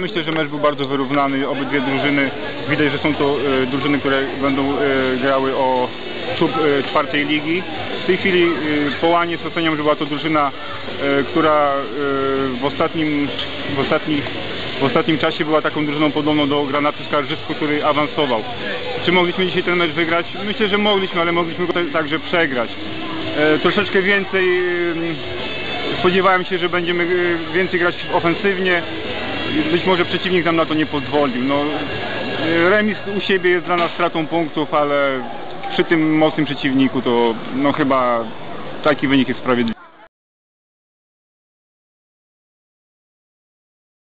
Myślę, że mecz był bardzo wyrównany. Obydwie drużyny, widać, że są to e, drużyny, które będą e, grały o czub e, czwartej ligi. W tej chwili e, Połanie oceniam, że była to drużyna, e, która e, w ostatnim, w, w ostatnim czasie była taką drużyną podobną do Granatu Skarżysku, który awansował. Czy mogliśmy dzisiaj ten mecz wygrać? Myślę, że mogliśmy, ale mogliśmy go także przegrać. E, troszeczkę więcej e, spodziewałem się, że będziemy e, więcej grać ofensywnie. Być może przeciwnik nam na to nie pozwolił. No, e, remis u siebie jest dla nas stratą punktów, ale przy tym mocnym przeciwniku to no chyba taki wynik jest sprawiedliwy.